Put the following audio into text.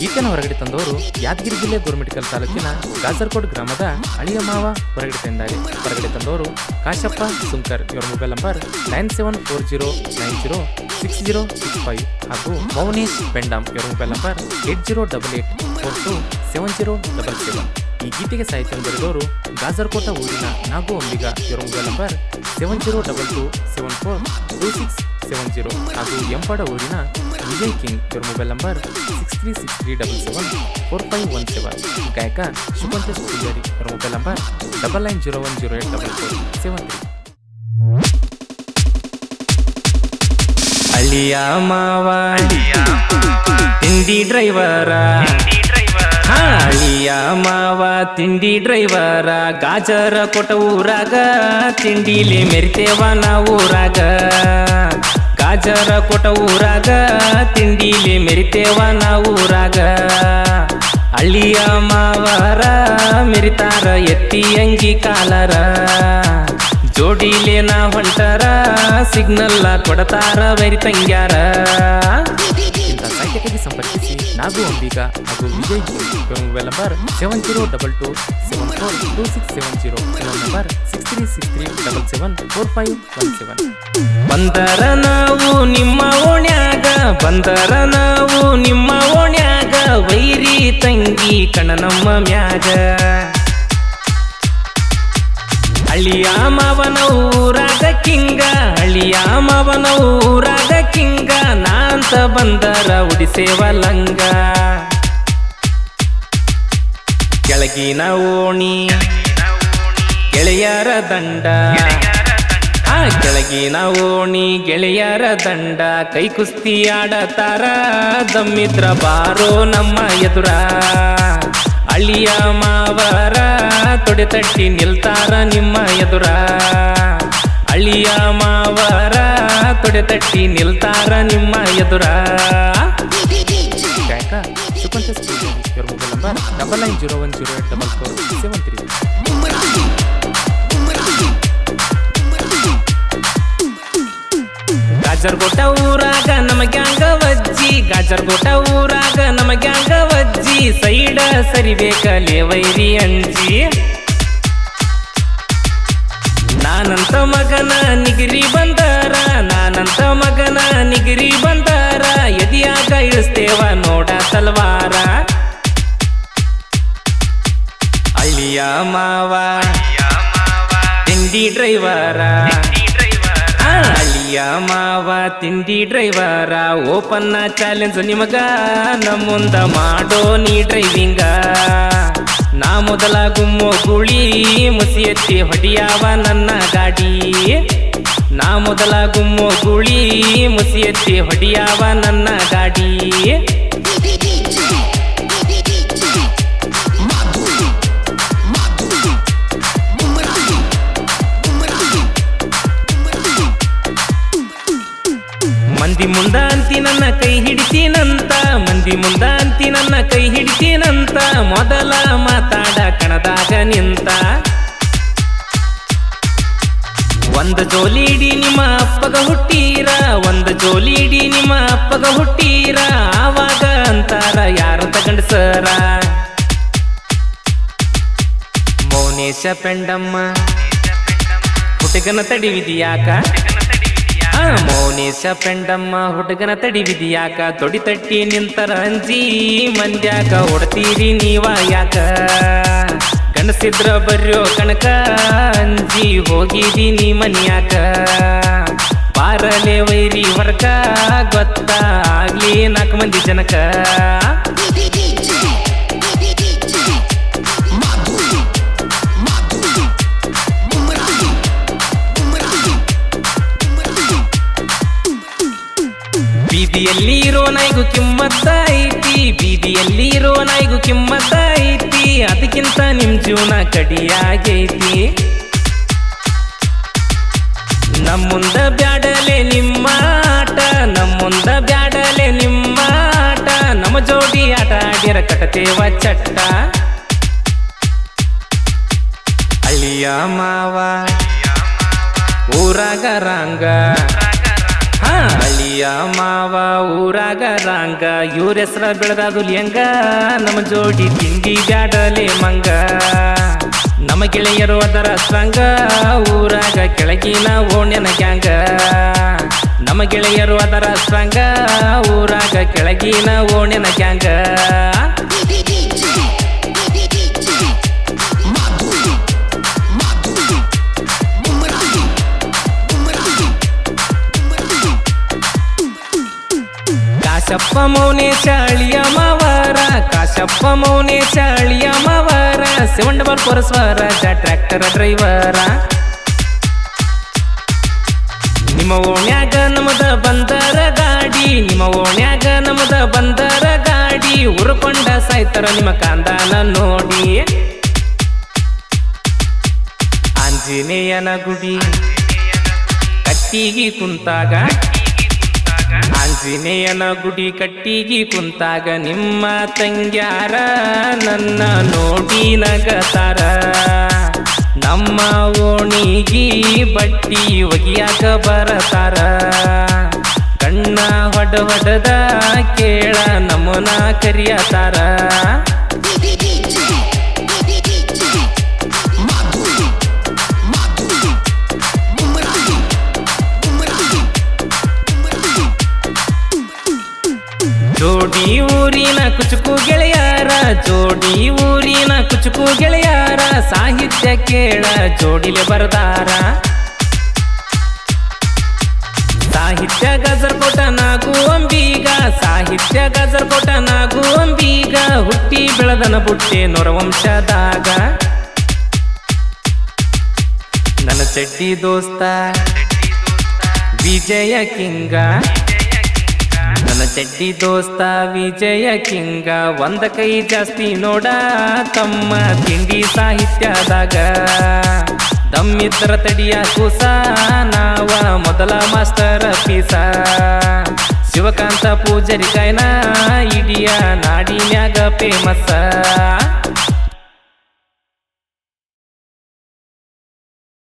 ಗೀತೆನ ಹೊರಗಡೆ ತಂದವರು ಯಾದಗಿರಿ ಜಿಲ್ಲೆ ಗೋರ್ಮೆಡಿಕಲ್ ತಾಲೂಕಿನ ಗಾಜರ್ಕೋಟ್ ಗ್ರಾಮದ ಅಳಿಯ ಮಾವ ಹೊರಗಡೆ ತಂದಿದ್ದಾರೆ ಹೊರಗಡೆ ತಂದವರು ಕಾಶಪ್ಪ ಸುಂಕರ್. ಇವರ mobile number nine seven four zero nine zero six zero six five ಹಾಗೂ ಮೌನೇಶ್ ಬೆಂಡಾಮ್ ಇವರ mobile number eight zero double eight four two seven zero double seven ಈ ಗೀತೆಗೆ ಸಾಹಿತ್ಯ ಬರೆದವರು ಗಾಜರ್ಕೋಟ ಊರಿನ ನಾಗು ಅಂಬಿಗ. ಇವರ mobile number seven zero double two seven four two six seven zero ಹಾಗೂ ಎಂಪಾಡ ಊರಿನ ವಿಜಯ್ ಕಿಂಗ್ ಇವರ mobile number six three six three double seven four five one seven ಗಾಯಕ ಶುಭಂತೇಶ್ ಪೂಜಾರಿ ಇವರ mobile number double nine zero one zero eight double four seven three ಅಳಿಯ ಮಾವ ತಿಂಡಿ driver. ಹಾ, ಅಳಿಯ ಮಾವ ತಿಂಡಿ ಡ್ರೈವರ. ಗಾಜರ ಕೊಟ್ಟ ಊರಾಗ ತಿಂಡಿಲಿ ಮೆರಿತೇವ ನಾವು ಊರಾಗ. ಗಾಜರ ಕೊಟ ಊರಾಗ, ತಿಂಡಿಲಿ ಮೆರಿತೇವ ನಾವು ಊರಾಗ. ಅಳ್ಳಿಯ ಮಾವರ ಮೆರಿತಾರ, ಎತ್ತಿ ಅಂಗಿ ಕಾಲರ. ಜೋಡಿಲೇನ ನಾ ಹೊಂಟರ, ಸಿಗ್ನಲ್ಲ ಕೊಡತಾರ, ಬೈರಿ ತಂಗ್ಯಾರ. ಸಂಪರ್ಕಿಸಿ. ನಾಗು ಅಂಬಿಕಾ ಹಾಗೂ Vijay mobile number seven zero double two seven four two six seven zero ಇನ್ನೊಂದು number six three six three double seven four five one seven. ಬಂದರ ನಾವು ನಿಮ್ಮ ಓಣ್ಯಾಗ, ಬಂದರ ನಾವು ನಿಮ್ಮ ಓಣ್ಯಾಗ, ವೈರಿ ತಂಗಿ ಕಣ ನಮ್ಮ ಮ್ಯಾಗ. ಅಳಿಯ ಮಾವನ ಊರಾಗ ಕಿಂಗ ಅಳಿಯ ಮಾವನ ಊರಾಗ ಕಿಂಗ, ನಾಂತ ಬಂದರ ಉಡಿಸೇವ ಲಂಗ. ಕೆಳಗಿನ ಓಣಿ, ಗೆಳೆಯರ ದಂಡ. ಆ ಕೆಳಗಿನ ಓಣಿ, ಗೆಳೆಯರ ದಂಡ ಕೈ ಕುಸ್ತಿ ಆಡತಾರ ದಮ್ಮಿದ್ರ ಬಾರೋ ನಮ್ಮ ಎದುರ. ಅಳಿಯ ಮಾವರ ತೊಡೆ ತಟ್ಟಿ ನಿಲ್ತಾರ ನಿಮ್ಮ ಎದುರ. ಅಳಿಯ ಮಾವರ ತೊಡೆ ತಟ್ಟಿ ನಿಲ್ತಾರ ನಿಮ್ಮ ಎದುರ. ಗಾಯಕ ಸುಪಂತ ಇವರ mobile number double nine zero one zero eight double four seven three Gajargota ಊರಾಗ ನಮಗ್ಯಾಂಗ ವಜ್ಜಿ. ಗಾಜರ್ಗೋಟ ಊರಾಗ ನಮಗ್ಯಾಂಗ ವಜ್ಜಿ. ಸೈಡ ಅಂಜಿ. ನಾನಂತ ಮಗನ ನಿಗಿರಿ ಬಂದಾರ ನಾನಂತ ಮಗನ ನಿಗಿರಿ ಬಂದಾರ ಎದಿಯಾಗ ಇಳಿಸ್ತೇವ ನೋಡ ತಲ್ವಾರ. ಅಳಿಯ ಮಾವ ತಿಂಡಿ ಡ್ರೈವರ. ಅಳಿಯ ಮಾವ, ತಿಂಡಿ ಡ್ರೈವರ ಓಪನ್ನ ಚಾಲೆಂಜ್ ನಿಮಗ. ನಮ್ಮುಂದ ಮಾಡೋ ನೀ ಡ್ರೈವಿಂಗ ನಾ ಮೊದಲ ಗುಮ್ಮೋ ಗುಳಿ, ಮುಸಿ ಎತ್ತಿ ಹೊಡಿಯಾವ ನನ್ನ ಗಾಡಿ. ನಾ ಮೊದಲ ಗುಮ್ಮೋ ಗುಳಿ, ಮುಸಿ ಎತ್ತಿ ಹೊಡಿಯಾವ ನನ್ನ ಗಾಡಿ. ಅಂತಿ ನನ್ನ ಕೈ ಹಿಡಿತೀನಂತ, ಮಂದಿ ಮುಂದ ಅಂತಿ ನನ್ನ ಕೈ ಹಿಡಿತೀನಂತ, ಮೊದಲ ಮಾತಾಡ ಕಣದಾಗ ನಿಂತ. ಒಂದ ಜೋಲಿಡಿ ನಿಮ್ಮ ಅಪ್ಪಗ ಹುಟ್ಟೀರ, ಒಂದ ಜೋಲಿಡಿ ನಿಮ್ಮ ಅಪ್ಪಗ ಹುಟ್ಟೀರ, ಆವಾಗ ಅಂತಾರ ಯಾರ ತಗಂಡಸರ ಮೌನೇಶ ಪೆಂಡಮ್ಮ ಹುಡುಗನ ತಡಿವಿದ್ಯಾಕ ಮೌನೇಶ ಪೆಂಡಮ್ಮ ಹುಡುಗನ ತಡಿವಿದಿಯಾಕ ತೊಡಿ ತಟ್ಟಿ ನಿಂತರ ಅಂಜಿ, ಮಂದ್ಯಾಕ ಹೊಡ್ತೀರಿ ನೀವ ಯಾಕ? ಗಣಸಿದ್ರ ಬರ್ಯೋ ಕಣಕ, ಅಂಜಿ ಹೋಗಿದೀನಿ ಮನ್ಯಾಕ? ಬಾರಲೆ ವೈರಿ ವರ್ಕ ಗೊತ್ತಾಗ್ಲಿ ನಾಲ್ಕು ಮಂದಿ ಜನಕ. ಬೀದಿಯಲ್ಲಿ ಇರೋ ನಾಯಿಗೂ ಕಿಮ್ಮತ್ತ ಐತಿ ಬೀದಿಯಲ್ಲಿ ಇರೋ ನಾಯಿಗೂ ಕಿಮ್ಮತ್ತ ಐತಿ ಅದಕ್ಕಿಂತ ನಿಮ್ ಜೀವನ ಕಡಿಯಾಗೈತಿ. ನಮ್ಮುಂದ ಬ್ಯಾಡಲೆ ನಿಮ್ಮ ಆಟ ನಮ್ಮುಂದ ಬ್ಯಾಡಲೆ ನಿಮ್ಮ ಆಟ, ನಮ್ಮ ಜೋಡಿ ಆಟ ಆಡಿರ ಕಟತೇವ ಚಟ್ಟ. ಅಳಿಯ ಮಾವ, ಊರಾಗ ರಾಂಗ. ಅಳಿಯ ಮಾವ ಊರಾಗ ರಾಂಗ, ಇವ್ರ ಹೆಸ್ರ ಬೆಳೆದಾದು ಹೆಂಗ? ನಮ್ಮ ಜೋಡಿ ತಿಂಡಿ ಬ್ಯಾಡಲೆ ಮಂಗ. ನಮ್ಮ ಗೆಳೆಯರು ಅದರ ಸಂಗ, ಊರಾಗ ಕೆಳಗಿನ ಓಣ್ಯನ ಗ್ಯಾಂಗ. ನಮ್ಮ ಗೆಳೆಯರು ಅದರ ಸಂಗ, ಊರಾಗ ಕೆಳಗಿನ ಓಣ್ಯನ ಗ್ಯಾಂಗ. ಕಾಶಪ್ಪ ಚಾಳಿಯ ಮಾವರ, ಕಾಶಪ್ಪ ಮೌನೇಶ ಚಾಳಿಯ ಮಾವರ ಸೆವೆನ್ ಡಬಲ್ ಟ್ರ್ಯಾಕ್ಟರ್ ಡ್ರೈವರ. ನಿಮ್ಮ ಓಣ್ಯಾಗ ನಮದ ಬಂದರ ಗಾಡಿ, ನಿಮ್ಮ ಓಣ್ಯಾಗ ನಮದ ಬಂದರ ಗಾಡಿ ಉರುಕೊಂಡ ಸಾಯ್ತಾರ ನಿಮ್ಮ ಕಾಂದಾನ ನೋಡಿ. ಆಂಜನೇಯನ ಗುಡಿ, ಕಟ್ಟಿಗೆ ಕುಂತಾಗ ಆಂಜನೇಯನ ಗುಡಿ ಕಟ್ಟಿಗಿ ಕುಂತಾಗ ನಿಮ್ಮ ತಂಗ್ಯಾರ, ನನ್ನ ನೋಡಿ ನಗತಾರ. ನಮ್ಮ ಓಣಿಗಿ ಬಟ್ಟಿ ಒಗಿಯಾಕ ಬರತಾರ. ಕಣ್ಣ ಹೊಡ ಹೊಡದ ಕೇಳ ನಮ್ಮನ ಕರಿಯತಾರ. ಜೋಡಿ ಊರಿನ ಕುಚುಕು ಗೆಳೆಯಾರ, ಜೋಡಿ ಊರಿನ ಕುಚುಕು ಗೆಳೆಯಾರ, ಸಾಹಿತ್ಯ ಕೇಳ ಜೋಡಿಲೆ ಬರದಾರ. ಸಾಹಿತ್ಯ ಗಜರ್ಕೋಟ ನಾಗು ಅಂಬೀಗ, ಸಾಹಿತ್ಯ ಗಜರ್ಕೋಟ ನಾಗು ಅಂಬೀಗ, ಹುಟ್ಟಿ ಬೆಳೆದನ ಬುಟ್ಟೆ ನೊರವಂಶದಾಗ. ನನ್ನ ಚಡ್ಡಿ ದೋಸ್ತ, ವಿಜಯ ಕಿಂಗ. ಚಡ್ಡಿ ದೋಸ್ತ ವಿಜಯ ಕಿಂಗ, ಒಂದ ಕೈ ಜಾಸ್ತಿ ನೋಡ ತಮ್ಮ ತಿಂಡಿ ಸಾಹಿತ್ಯದಾಗ. ದಮ್ಮಿದ್ರ ತಡಿಯ ಕೂಸ, ನಾವ ಮೊದಲ ಮಾಸ್ಟರ್ ಪೀಸ. ಶಿವಕಾಂತ ಪೂಜರಿ ಕೈನ ಇಡಿಯ ನಾಡಿನ್ಯಾಗ ಫೇಮಸ್